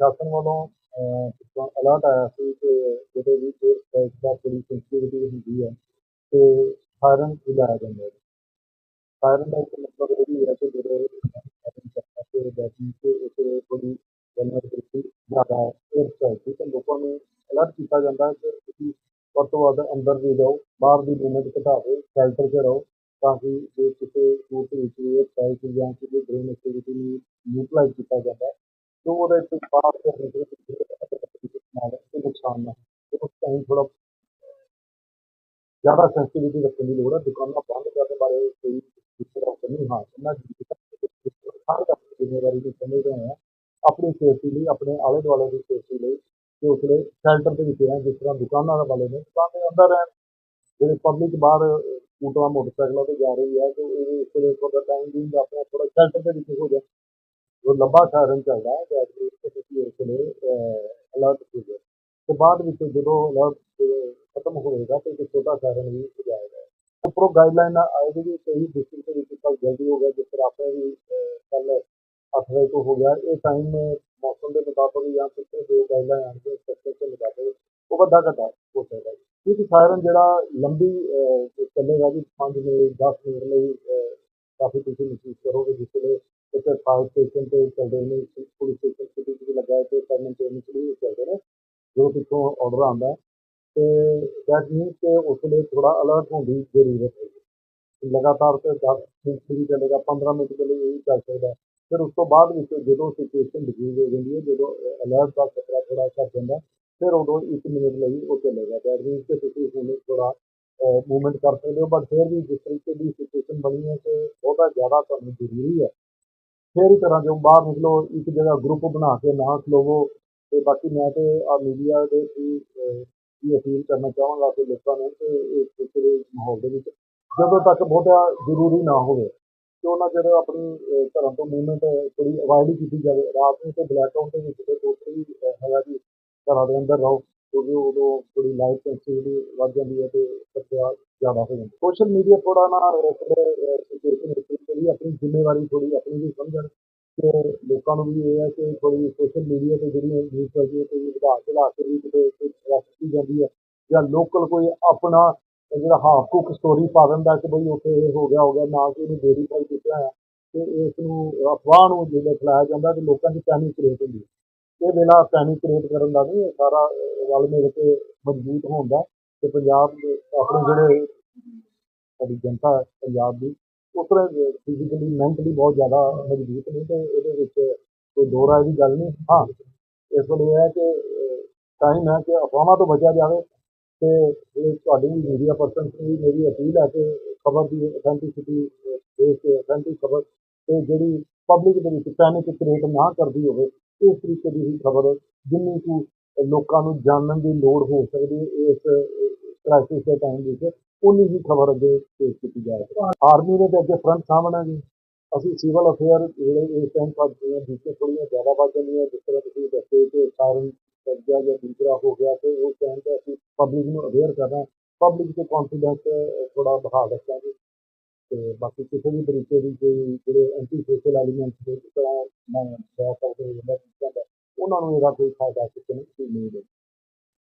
ਪ੍ਰਸ਼ਾਸਨ ਵੱਲੋਂ ਅਲਰਟ ਆਇਆ ਸੀ ਕਿ ਜਦੋਂ ਵੀ ਇਹ ਸਟ੍ਰਾਈਕ ਦਾ ਬੜੀ ਸੈਂਸਿਟੀਵਿਟੀ ਹੁੰਦੀ ਹੈ, ਤੇ ਫਾਇਰਨ ਵਜਾਇਆ ਜਾਂਦਾ ਹੈ। ਫਾਇਰਨ ਦਾ ਇੱਕ ਮਤਲਬ ਇਹ ਵੀ ਹੈ ਕਿ ਜਦੋਂ ਤੇ ਬੈਠੀ ਤੇ ਉਸ ਬੜੀ ਵਨਰੇਬਿਲਟੀ ਜ਼ਿਆਦਾ ਹੈ 에ਅਰ ਤੇ ਲੋਕਾਂ ਨੂੰ ਅਲਰਟ ਕੀਤਾ ਜਾਂਦਾ ਕਿ ਤੁਸੀਂ ਵੱਧ ਤੋਂ ਵੱਧ ਅੰਦਰ ਵੀ ਜਾਓ, ਬਾਹਰ ਦੀ ਮੂਵਮੈਂਟ ਘਟਾ ਦਿਓ ਸ਼ੈਲਟਰ 'ਚ ਰਹੋ, ਤਾਂ ਕਿ ਜੇ ਕਿਸੇ ਰੂਟ ਵਿੱਚ ਵੀ 에ਅਰ ਜਾਂ ਕਿਸੇ ਡਰੋਨ ਐਕਟੀਵਿਟੀ ਨੂੰ ਨਿਊਟਰਲਾਈਜ਼ ਕੀਤਾ ਜਾਂਦਾ ਹੈ ਉਹਦੇ ਤੋਂ ਬਾਹਰ ਦੇ ਨਾਲ ਇਹ ਨੁਕਸਾਨ ਨਾ ਉਸ ਟਾਈਮ ਥੋੜਾ ਜ਼ਿਆਦਾ ਸੈਂਸਿਟੀਵਿਟੀ ਰੱਖਣ ਦੀ ਲੋੜ ਹੈ, ਦੁਕਾਨਾਂ ਬੰਦ ਕਰਨ ਬਾਰੇ ਕੋਈ ਵਿਚਾਰ ਨਹੀਂ, ਹਾਂ ਇਹਨਾਂ ਹਰ ਦਾ ਜ਼ਿੰਮੇਵਾਰੀ ਦੀ ਸਮਝਦੇ ਹੋਏ ਆਪਣੀ ਸੇਫਟੀ ਲਈ, ਆਪਣੇ ਆਲੇ ਦੁਆਲੇ ਦੀ ਸੇਫਟੀ ਲਈ ਤੇ ਉਸ ਲਈ ਸ਼ੈਲਟਰ ਦੇ ਵਿੱਚ ਰਹਿਣ, ਜਿਸ ਤਰ੍ਹਾਂ ਦੁਕਾਨਾਂ ਦੇ ਵਾਲੇ ਨੇ ਦੁਕਾਨ ਦੇ ਅੰਦਰ ਰਹਿਣ। ਜਿਹੜੇ ਪਬਲਿਕ ਬਾਹਰ ਸਕੂਟਰਾਂ, ਮੋਟਰਸਾਈਕਲਾਂ ਤੇ ਜਾ ਰਹੀ ਹੈ, ਤੇ ਇਹ ਇਸ ਵੇਲੇ ਥੋੜਾ ਟਾਈਮ ਵੀ ਆਪਣਾ ਥੋੜਾ ਸ਼ੈਲਟਰ ਦੇ ਵਿੱਚ ਹੋ ਜਾਏ। ਜੋ ਲੰਬਾ ਸਾਇਰਨ ਚੱਲਦਾ ਹੈ ਜੈਟ ਦੇ ਤੁਸੀਂ ਉਸ ਵੇਲੇ ਅਲਰਟ ਹੋ ਜਾਓ ਤੇ ਬਾਅਦ ਵਿੱਚ ਜਦੋਂ ਅਲਰਟ ਖਤਮ ਹੋਏਗਾ, ਤੇ ਇੱਕ ਛੋਟਾ ਸਾਇਰਨ ਵੀ ਵਜਾਏਗਾ ਉੱਪਰੋਂ ਗਾਈਡਲਾਈਨ ਆਏਗੀ ਕਿ ਕਈ ਡਿਸਟ੍ਰਿਕਟ ਵਿੱਚ ਕੱਲ ਜਲਦੀ ਹੋ ਗਿਆ, ਜਿਸ ਤਰ੍ਹਾਂ ਆਪਣੇ ਵੀ ਕੱਲ 8 ਵਜੇ ਤੋਂ ਹੋ ਗਿਆ। ਇਹ ਟਾਈਮ ਮੌਸਮ ਦੇ ਮੁਤਾਬਕ ਜਾਂ ਕਿਤੇ ਦੇ ਗਾਈਡਲਾਈਨ ਆਣਗੇ ਸੈਕਟਰ ਦੇ ਮੁਤਾਬਕ ਉਹ ਵੱਡਾ ਘਟਾ ਹੋ ਸਕਦਾ ਹੈ। ਕਿਉਂਕਿ ਸਾਇਰਨ ਜਿਹੜਾ ਲੰਬੀ ਚੱਲੇਗਾ ਜੀ 5 ਮਿੰਟ 10 ਮਿੰਟ ਲਈ ਕਾਫੀ ਤੁਸੀਂ ਮਹਿਸੂਸ ਕਰੋਗੇ, ਜਿਸ ਵੇਲੇ ਇੱਥੇ ਫਾਇਰ ਸਟੇਸ਼ਨ ਤੇ ਚੱਲਦੇ ਨੇ ਪੁਲਿਸ ਸਟੇਸ਼ਨ ਸਿਟੀ ਵਿੱਚ ਲੱਗਾ ਹੈ ਤੇ ਸਾਈਮਲਟੇਨੀਅਸਲੀ ਚੱਲਦੇ ਨੇ ਜਦੋਂ ਪਿੱਛੋਂ ਆਰਡਰ ਆਉਂਦਾ ਤੇ ਦੈਟ ਮੀਨਸ ਕਿ ਉਸ ਲਈ ਥੋੜਾ ਅਲਰਟ ਹੋਣ ਦੀ ਜ਼ਰੂਰਤ ਹੈ ਲਗਾਤਾਰ ਤੇ 10 ਮਿੰਟ ਵੀ ਚੱਲੇਗਾ 15 ਮਿੰਟ ਦੇ ਲਈ ਇਹ ਚੱਲ ਸਕਦਾ ਫਿਰ ਉਸ ਤੋਂ ਬਾਅਦ ਵਿੱਚ ਜਦੋਂ ਸਿਚੁਏਸ਼ਨ ਡਿਫਿਊਜ਼ ਹੋ ਜਾਂਦੀ ਹੈ ਜਦੋਂ ਅਲਰਟ ਦਾ ਖਤਰਾ ਥੋੜਾ ਘੱਟ ਜਾਂਦਾ ਫਿਰ ਉਦੋਂ 1 ਮਿੰਟ ਲਈ ਉਹ ਚੱਲੇਗਾ ਦੈਟ ਮੀਨਸ ਕਿ ਤੁਸੀਂ ਹੁਣ ਥੋੜਾ ਮੂਵਮੈਂਟ ਕਰ ਸਕਦੇ ਹੋ ਬਟ ਫਿਰ ਵੀ ਜਿਸ ਤਰੀਕੇ ਦੀ ਸਿਚੁਏਸ਼ਨ ਬਣੀ ਹੈ ਕਿ ਬਹੁਤਾ ਜ਼ਿਆਦਾ ਤੁਹਾਨੂੰ ਜ਼ਰੂਰੀ ਹੈ ਫਿਰ ਹੀ ਤਰ੍ਹਾਂ ਜੋ ਬਾਹਰ ਨਿਕਲੋ, ਇੱਕ ਜਗ੍ਹਾ ਗਰੁੱਪ ਬਣਾ ਕੇ ਨਾ ਖਲੋਵੋ। ਤੇ ਬਾਕੀ ਮੈਂ ਤੇ ਆ ਮੀਡੀਆ ਦੇ ਥਰੂ ਇਹ ਅਪੀਲ ਕਰਨਾ ਚਾਹਾਂਗਾ ਕਿ ਲੋਕਾਂ ਨੂੰ ਕਿ ਇਸ ਪਿਛਲੇ ਮਾਹੌਲ ਦੇ ਵਿੱਚ ਜਦੋਂ ਤੱਕ ਬਹੁਤਾ ਜ਼ਰੂਰੀ ਨਾ ਹੋਵੇ, ਕਿ ਉਹਨਾਂ ਚਿਰ ਆਪਣੀ ਘਰਾਂ ਤੋਂ ਮੂਵਮੈਂਟ ਥੋੜੀ ਅਵਾਇਡ ਕੀਤੀ ਜਾਵੇ। ਰਾਤ ਨੂੰ ਤੇ ਬਲੈਕ ਆਊਟ ਦੇ ਵਿੱਚ ਤੇ ਟੋਟਲੀ ਹੈਗਾ ਜੀ ਘਰਾਂ ਦੇ ਅੰਦਰ ਰਹੋ, ਕਿਉਂਕਿ ਉਦੋਂ ਥੋੜੀ ਲਾਈਟ ਸੈਂਸਿਟੀਵਿਟੀ ਵੱਧ ਜਾਂਦੀ ਹੈ ਤੇ ਖਤਰਾ ਜ਼ਿਆਦਾ ਹੋ ਜਾਂਦਾ। ਸੋਸ਼ਲ ਮੀਡੀਆ ਥੋੜਾ ਨਾ ਸਿਚੁਏਸ਼ਨ ਵਿੱਚ ਆਪਣੀ ਜ਼ਿੰਮੇਵਾਰੀ ਥੋੜੀ ਆਪਣੀ ਵੀ ਸਮਝਣ ਕਿ ਲੋਕਾਂ ਨੂੰ ਵੀ ਇਹ ਹੈ ਕਿ ਥੋੜੀ ਸੋਸ਼ਲ ਮੀਡੀਆ ਤੇ ਜਿਹੜੀ ਨਿਊਜ਼ ਚੱਲਦੀ ਹੈ ਤੇ ਵਧਾ ਚੜਾ ਕੇ ਵੀ ਕਿਤੇ ਰੱਖੀ ਜਾਂਦੀ ਹੈ ਜਾਂ ਲੋਕਲ ਕੋਈ ਆਪਣਾ ਜਿਹੜਾ ਹਾਫ ਕੁੱਕ ਸਟੋਰੀ ਪਾ ਦਿੰਦਾ ਕਿ ਬਈ ਉੱਥੇ ਇਹ ਹੋ ਗਿਆ ਹੋ ਗਿਆ, ਨਾ ਕਿ ਇਹਨੂੰ ਵੈਰੀਫਾਈ ਕੀਤਾ ਹੈ ਤੇ ਇਸ ਨੂੰ ਅਫਵਾਹ ਨੂੰ ਜਿਹੜਾ ਫੈਲਾਇਆ ਜਾਂਦਾ ਤੇ ਲੋਕਾਂ ਦੀ ਪੈਨਿਕ ਕ੍ਰੀਏਟ ਹੁੰਦੀ ਹੈ। ਇਹ ਵੇਲਾ ਪੈਨਿਕ ਕ੍ਰੀਏਟ ਕਰਨ ਦਾ ਨਹੀਂ ਸਾਰਾ ਰਲ ਮਿਲ ਕੇ ਮਜ਼ਬੂਤ ਹੋਣ ਦਾ ਤੇ ਪੰਜਾਬ ਦੇ ਆਪਣੇ ਜਿਹੜੇ ਸਾਡੀ ਜਨਤਾ ਹੈ ਪੰਜਾਬ ਦੀ, ਉਸ ਤਰ੍ਹਾਂ ਫਿਜ਼ੀਕਲੀ ਮੈਂਟਲੀ ਬਹੁਤ ਜ਼ਿਆਦਾ ਮਜ਼ਬੂਤ ਨੇ ਤੇ ਇਹਦੇ ਵਿੱਚ ਕੋਈ ਦੋ ਰਾਏ ਦੀ ਗੱਲ ਨਹੀਂ। ਹਾਂ, ਇਸ ਵੇਲੇ ਇਹ ਹੈ ਕਿ ਟਾਈਮ ਹੈ ਕਿ ਅਫਵਾਹਾਂ ਤੋਂ ਬਚਿਆ ਜਾਵੇ ਤੇ ਜਿਹੜੇ ਤੁਹਾਡੀ ਮੀਡੀਆ ਪਰਸਨ ਦੀ ਮੇਰੀ ਅਪੀਲ ਹੈ ਕਿ ਖਬਰ ਦੀ ਅਥੈਂਟਿਸਿਟੀ ਦੇਖ ਕੇ ਅਥੈਂਟਿਕ ਖਬਰ ਤੇ ਜਿਹੜੀ ਪਬਲਿਕ ਦੇ ਵਿੱਚ ਪੈਨਿਕ ਕ੍ਰੀਏਟ ਨਾ ਕਰਦੀ ਹੋਵੇ, ਇਸ ਤਰੀਕੇ ਦੀ ਹੀ ਖਬਰ ਜਿੰਨੀ ਕੁ ਲੋਕਾਂ ਨੂੰ ਜਾਣਨ ਦੀ ਲੋੜ ਹੋ ਸਕਦੀ ਹੈ ਇਸ ਕ੍ਰਾਈਸਿਸ ਦੇ ਟਾਈਮ ਵਿੱਚ ਉਨੀ ਹੀ ਖਬਰ ਅੱਗੇ ਪੇਸ਼ ਕੀਤੀ ਜਾਏ ਆਰਮੀ ਦੇ ਅੱਗੇ ਫਰੰਟ ਸਾਹਮਣੇ ਜੀ ਅਸੀਂ ਸਿਵਲ ਅਫੇਅਰ ਜਿਹੜੇ ਇਸ ਟਾਈਮ ਪਰ ਜਿਵੇਂ ਦੂਸਰੇ ਥੋੜ੍ਹੀਆਂ ਜ਼ਿਆਦਾ ਵੱਧ ਜਾਂਦੀਆਂ ਜਿਸ ਤਰ੍ਹਾਂ ਤੁਸੀਂ ਦੱਸੇ ਕਿ ਸਾਇਰਨ ਸੱਜਿਆ ਜਾਂ ਦੂਸਰਾ ਹੋ ਗਿਆ ਤੇ ਉਸ ਟਾਈਮ ਤੇ ਅਸੀਂ ਪਬਲਿਕ ਨੂੰ ਅਵੇਅਰ ਕਰਨਾ ਪਬਲਿਕ ਤੇ ਕੌਨਫੀਡੈਂਸ ਥੋੜਾ ਬਹਾਲ ਰੱਖਾਂਗੇ ਤੇ ਬਾਕੀ ਕਿਸੇ ਵੀ ਤਰੀਕੇ ਦੀ ਕੋਈ ਜਿਹੜੇ ਐਂਟੀ ਸੋਸ਼ਲ ਐਲੀਮੈਂਟਸ ਦੇ ਤਰ੍ਹਾਂ ਮੈਂ ਕਹਿ ਸਕਦੇ ਹਾਂ ਉਹਨਾਂ ਨੂੰ ਇਹਦਾ ਕੋਈ ਫਾਇਦਾ ਕਿਸੇ ਨੂੰ ਨਹੀਂ ਮਿਲੇਗਾ